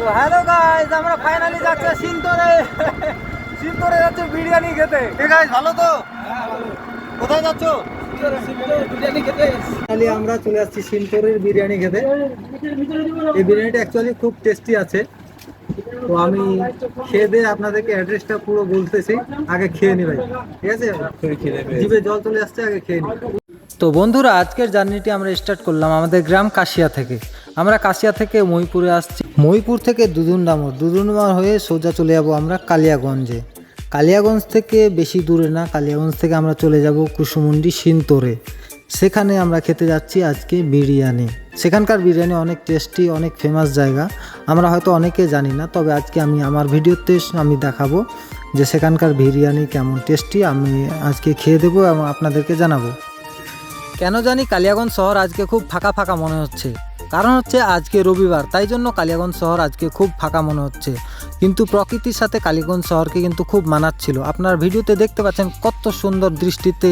তো hello guys আমরা finally যাচ্ছি সিন্তরে। সিন্তরে যাচ্ছে বিরিয়ানি খেতে। ঠিক ভালো তো? কোথায় যাচ্ছ? ফাইনালি আমরা চলে আসছি সিন্তরের বিরিয়ানি খেতে। এই বিরিয়ানিটা অ্যাকচুয়ালি খুব টেস্টি আছে। তো আমি খেয়ে দিয়ে আপনাদেরকে অ্যাড্রেসটা পুরো বলতেছি। আগে খেয়ে নি ভাই ঠিক আছে? জিভে জল চলে আসছে আগে খেয়ে নি তো বন্ধুরা আজকের জার্নিটি আমরা স্টার্ট করলাম আমাদের গ্রাম কাশিয়া থেকে। আমরা কাশিয়া থেকে মহিপুরে আসছি। মহিপুর থেকে দুদুনডামর দুদুনডামর হয়ে সোজা চলে যাব আমরা কালিয়াগঞ্জে। কালিয়াগঞ্জ থেকে বেশি দূরে না, কালিয়াগঞ্জ থেকে আমরা চলে যাব কুসুমুন্ডি সিন্তরে। সেখানে আমরা খেতে যাচ্ছি আজকে বিরিয়ানি। সেখানকার বিরিয়ানি অনেক টেস্টি অনেক ফেমাস জায়গা। আমরা হয়তো অনেকে জানি না, তবে আজকে আমি আমার ভিডিওতে আমি দেখাবো যে সেখানকার বিরিয়ানি কেমন টেস্টি আমি আজকে খেয়ে দেবো এবং আপনাদেরকে জানাব। কেন জানি কালিয়াগঞ্জ শহর আজকে খুব ফাঁকা ফাঁকা মনে হচ্ছে। কারণ হচ্ছে আজকে রবিবার, তাই জন্য কালিয়াগঞ্জ শহর আজকে খুব ফাঁকা মনে হচ্ছে। কিন্তু প্রকৃতির সাথে কালীগঞ্জ শহরকে কিন্তু খুব মানাচ্ছিল। আপনার ভিডিওতে দেখতে পাচ্ছেন কত সুন্দর দৃষ্টিতে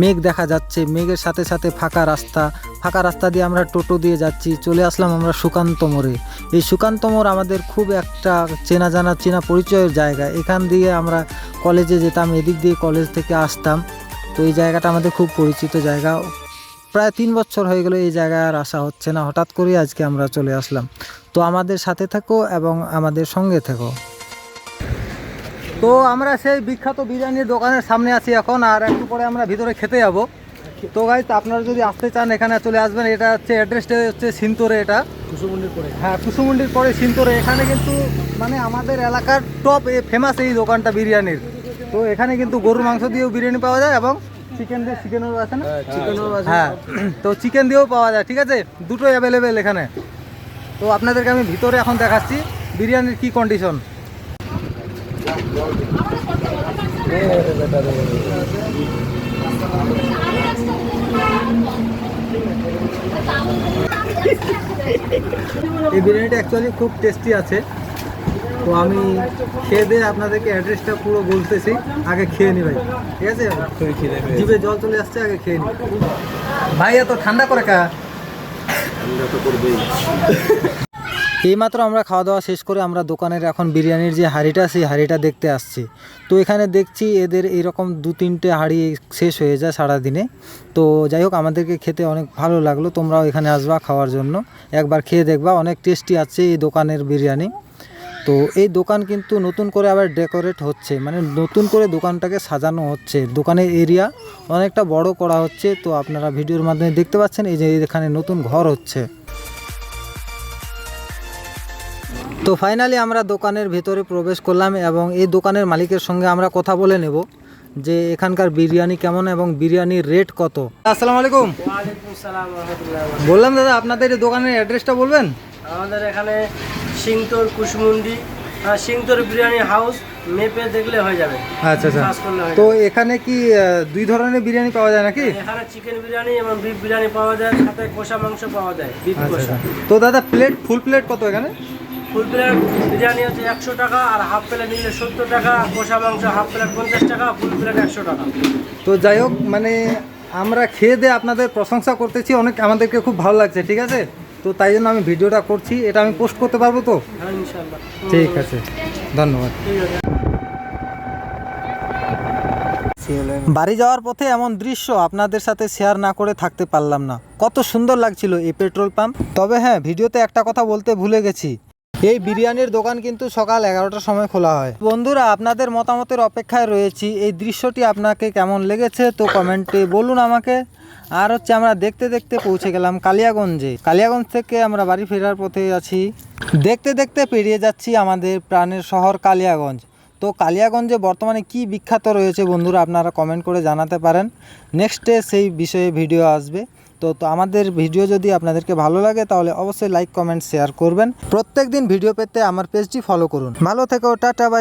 মেঘ দেখা যাচ্ছে। মেঘের সাথে সাথে ফাঁকা রাস্তা ফাঁকা রাস্তা দিয়ে আমরা টোটো দিয়ে যাচ্ছি। চলে আসলাম আমরা সুকান্ত মোড়ে। এই সুকান্ত মোড় আমাদের খুব একটা চেনা জানা, চেনা পরিচয়ের জায়গা। এখান দিয়ে আমরা কলেজে যেতাম, এদিক দিয়ে কলেজ থেকে আসতাম। তো এই জায়গাটা আমাদের খুব পরিচিত জায়গা। প্রায় তিন বছর হয়ে গেল এই জায়গায় আর আসা হচ্ছে না। হঠাৎ করে আজকে আমরা চলে আসলাম। তো আমাদের সাথে থাকো এবং আমাদের সঙ্গে থেকো। তো আমরা সেই বিখ্যাত বিরিয়ানির দোকানের সামনে আছি এখন আর একটু পরে আমরা ভিতরে খেতে যাব। তো গাইজ আপনারা যদি আসতে চান এখানে চলে আসবেন। এটা হচ্ছে অ্যাড্রেসটা হচ্ছে সিন্তরে এটা। কুসুমন্ডির পরে। হ্যাঁ কুসুমুন্ডির পরে সিন্তরে। এখানে কিন্তু মানে আমাদের এলাকার টপ এ ফেমাস এই দোকানটা বিরিয়ানির। তো এখানে কিন্তু গরুর মাংস দিয়েও বিরিয়ানি পাওয়া যায় এবং চিকেন দিয়ে চিকেনও আছে না? চিকেনও আছে। হ্যাঁ তো চিকেন দিয়েও পাওয়া যায় ঠিক আছে? দুটোই অ্যাভেলেবেল এখানে। তো আপনাদেরকে আমি ভিতরে এখন দেখাচ্ছি বিরিয়ানির কি কন্ডিশন এই বিরিয়ানিটা অ্যাকচুয়ালি খুব টেস্টি আছে। তো আমি খেয়ে দিয়ে আপনাদেরকে অ্যাড্রেসটা পুরো বলতেছি। আগে খেয়ে নি ভাই। ঠিক আছে? জিভে জল চলে আসছে আগে খেয়ে নি। ভাই এত ঠান্ডা করে কা ঠান্ডা তো করবেই। এইমাত্র আমরা খাওয়া দাওয়া শেষ করে আমরা দোকানের এখন বিরিয়ানির যে হাঁড়িটা সেই হাঁড়িটা দেখতে আসছি। তো এখানে দেখছি এদের এরকম দু তিনটে হাঁড়ি শেষ হয়ে যায় সারাদিনে। তো যাই হোক আমাদেরকে খেতে অনেক ভালো লাগল। তোমরাও এখানে আসবা খাওয়ার জন্য। একবার খেয়ে দেখবা অনেক টেস্টি আছে এই দোকানের বিরিয়ানি। তো এই দোকান কিন্তু নতুন করে আবার ডেকোরেট হচ্ছে মানে নতুন করে দোকানটাকে সাজানো হচ্ছে। দোকানের এরিয়া অনেকটা বড় করা হচ্ছে তো আপনারা ভিডিওর মাধ্যমে দেখতে পাচ্ছেন এই যে এখানে নতুন ঘর হচ্ছে। তো ফাইনালি আমরা দোকানের ভেতরে প্রবেশ করলাম এবং এই দোকানের মালিকের সঙ্গে আমরা কথা বলে নেব যে এখানকার বিরিয়ানি কেমন এবং বিরিয়ানির রেট কত। আসসালামু আলাইকুম। বললাম দাদা আপনাদের এই দোকানের অ্যাড্রেসটা বলবেন? আমাদের এখানে সিংতর কুশমুন্ডি সিংতর বিরিয়ানি হাউস মেপে দেখলে হয়ে যাবে। আচ্ছা আচ্ছা। হয়ে তো এখানে কি দুই ধরনের বিরিয়ানি পাওয়া যায় নাকি? এখানে চিকেন বিরিয়ানি এবং বিফ বিরিয়ানি পাওয়া যায় সাথে কষা মাংস পাওয়া যায় বিফ আচ্ছা কষা। আচ্ছা। তো দাদা প্লেট ফুল প্লেট কত এখানে? ফুল প্লেট বিরিয়ানি হচ্ছে একশো টাকা আর হাফ প্লেট নিলে সত্তর টাকা কষা মাংস হাফ প্লেট পঞ্চাশ টাকা ফুল প্লেট একশো টাকা। তো যাই হোক মানে আমরা খেয়ে দিয়ে আপনাদের প্রশংসা করতেছি অনেক আমাদেরকে খুব ভালো লাগছে ঠিক আছে? তো তাই জন্য আমি ভিডিওটা করছি এটা আমি পোস্ট করতে পারব তো? হ্যাঁ ঠিক আছে ধন্যবাদ। বাড়ি যাওয়ার পথে এমন দৃশ্য আপনাদের সাথে শেয়ার না করে থাকতে পারলাম না। কত সুন্দর লাগছিল এই পেট্রোল পাম্প তবে হ্যাঁ ভিডিওতে একটা কথা বলতে ভুলে গেছি। এই বিরিয়ানির দোকান কিন্তু সকাল এগারোটার সময় খোলা হয়। বন্ধুরা, আপনাদের মতামতের অপেক্ষায় রয়েছি। এই দৃশ্যটি আপনাকে কেমন লেগেছে তো কমেন্টে বলুন আমাকে। আর হচ্ছে আমরা দেখতে দেখতে পৌঁছে গেলাম কালিয়াগঞ্জে। কালিয়াগঞ্জ থেকে আমরা বাড়ি ফেরার পথে আছি। দেখতে দেখতে পেরিয়ে যাচ্ছি আমাদের প্রাণের শহর কালিয়াগঞ্জ। তো কালিয়াগঞ্জে বর্তমানে কি বিখ্যাত রয়েছে বন্ধুরা আপনারা কমেন্ট করে জানাতে পারেন। নেক্সটে সেই বিষয়ে ভিডিও আসবে। তো তো আমাদের ভিডিও যদি আপনাদেরকে ভালো লাগে তাহলে অবশ্যই লাইক কমেন্ট শেয়ার করবেন। প্রত্যেক দিন ভিডিও পেতে আমার পেজটি ফলো করুন। ভালো থেকো, টাটা